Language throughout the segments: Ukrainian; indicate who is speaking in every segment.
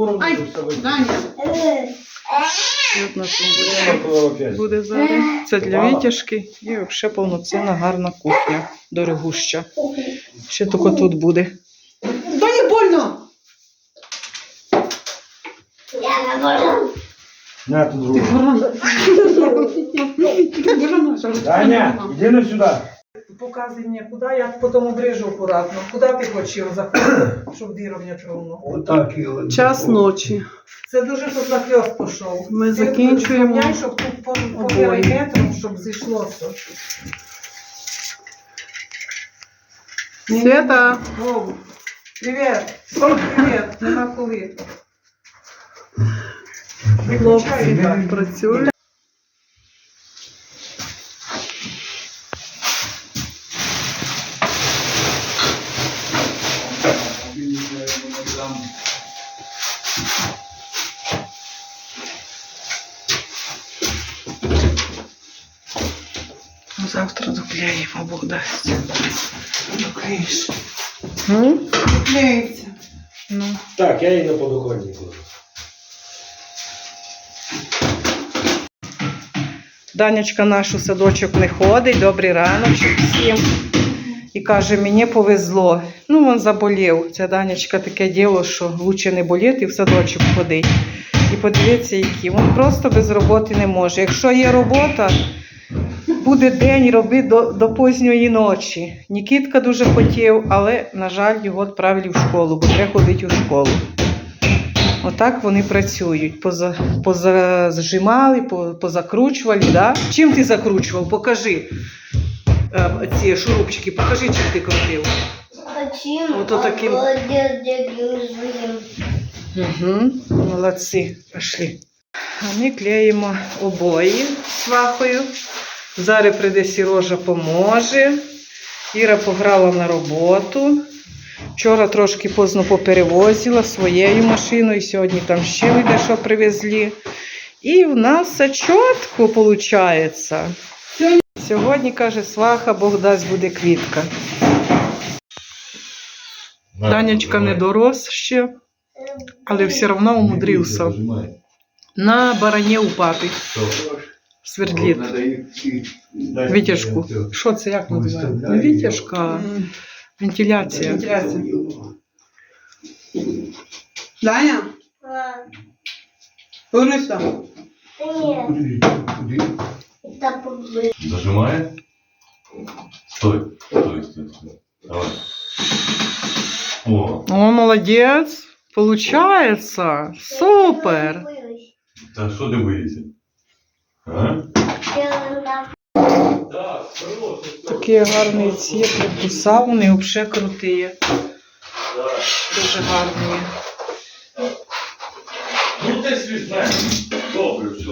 Speaker 1: уровню,
Speaker 2: Ай,
Speaker 1: щоб все вийшло.
Speaker 2: Даня.
Speaker 3: Буде, буде зараз. Це для витяжки і взагалі повноцінна гарна кухня, дорогуща. Ще тільки тут буде.
Speaker 2: Даня, больно.
Speaker 1: На, тут
Speaker 2: Ти
Speaker 1: другу.
Speaker 2: Ти баран.
Speaker 1: Даня, іди на сюди.
Speaker 3: Показуй мені, куди я потім обрежу акуратно. Куди ти хочеш його заходити, щоб вирівняти ровно?
Speaker 1: Отак його.
Speaker 3: Час ночі. Це дуже тут нахльост пішов. Ми
Speaker 2: Ти
Speaker 3: закінчуємо.
Speaker 2: зрівняй,
Speaker 3: щоб тут по,
Speaker 2: по
Speaker 3: по
Speaker 2: обоє.
Speaker 3: щоб зійшлося.
Speaker 2: Света.
Speaker 3: Вов, привіт. Привіт. Нема коли. Хлопці так працюють. Завтра доклеїмо, Бог дасть. Доклеїш. Ну? Ну.
Speaker 1: Так, я її на подоконник кладу.
Speaker 3: Данечка наш у садочок не ходить, добрий раночок всім. І каже, мені повезло. Ну, він заболів. Це Данечка таке діло, що лучше не боліти і в садочок ходить. І подивіться, які. Він просто без роботи не може. Якщо є робота, буде день робити до, до позньої ночі. Нікітка дуже хотів, але, на жаль, його відправили в школу, бо треба ходити у школу. Отак вони працюють. Поза, позажимали, позакручували. Да? Чим ти закручував? Покажи е, ці шурупчики, покажи, чим ти крутив. Вот таким. Угу. Молодці, пішли. А ми клеїмо обої свахою. Зараз прийде Сірожа поможе. Іра пограла на роботу. Вчора трошки поздно поперевозила своєю машиною, сьогодні там ще ми дещо привезли. І в нас все чітко виходить. Сьогодні, каже, сваха, Бог дасть буде квітка. Данечка не дорос ще, але все одно умудрився на барані у папі. Свердліт. Витяжку. Що це як називається? Не витяжка, а вентиляція.
Speaker 2: Вентиляція. Даня, повернись там.
Speaker 4: Это побыть.
Speaker 5: Зажимає? Стой, стой, стой, стой. Давай. О,
Speaker 3: О, молодець. Получається. Супер.
Speaker 5: та що ти Боїшся? А?
Speaker 4: Делаем так.
Speaker 5: Так.
Speaker 3: Такі гарні ці вони взагалі круті. Дуже гарні.
Speaker 5: Ну ти. Добре, все.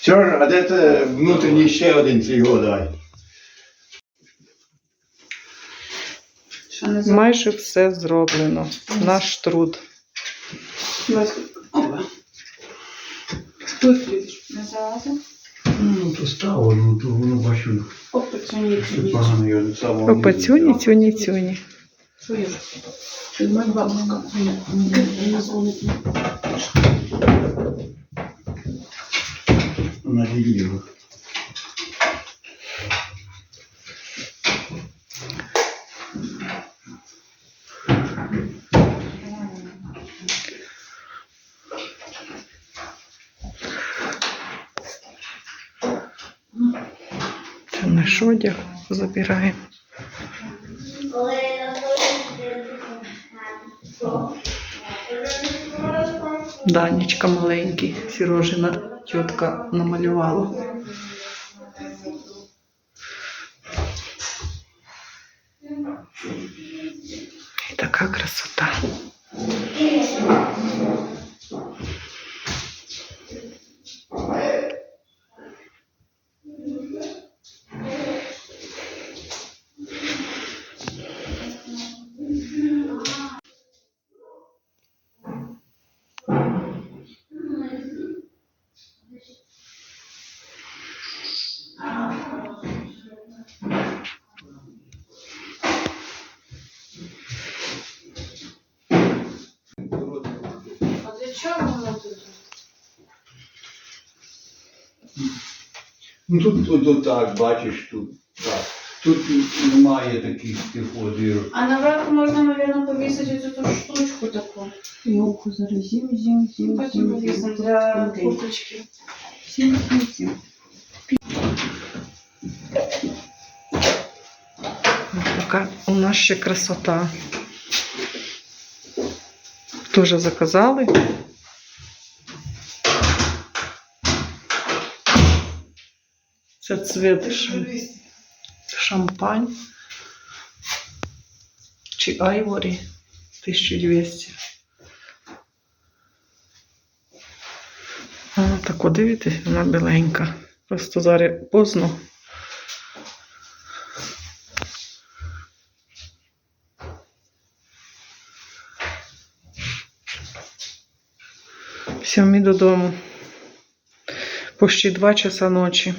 Speaker 1: Сережа, а де це внутрішній ще один цей його дай?
Speaker 3: Майже все зроблено. Наш труд.
Speaker 2: Лізеш. Не залазив?
Speaker 1: Ну, то стало, ну то воно бачу.
Speaker 2: Опа,
Speaker 1: погано, самого.
Speaker 3: Цюні, цюні, цюні.
Speaker 2: Що є? Бабушка. Не дзвонить.
Speaker 3: Це наш одяг забираємо. Данечка маленький, Сірожина тітка намалювала. І така красота.
Speaker 2: Чого воно тут?
Speaker 1: Ну тут, тут, тут так, бачиш, тут так. Тут немає таких типу дірок.
Speaker 2: А наверху можна, мабуть, повісити цю ту штучку таку.
Speaker 3: Йолку зараз зім, зім, зім,
Speaker 2: Потім повісимо для курточки.
Speaker 3: Сім, сім, сім. Така у нас ще красота. Тоже заказали. Це цвіт шампань. Чи айворі 1200. А, так от дивитесь, вона біленька. Просто зараз поздно. Все, ми додому. Почти два часа ночі.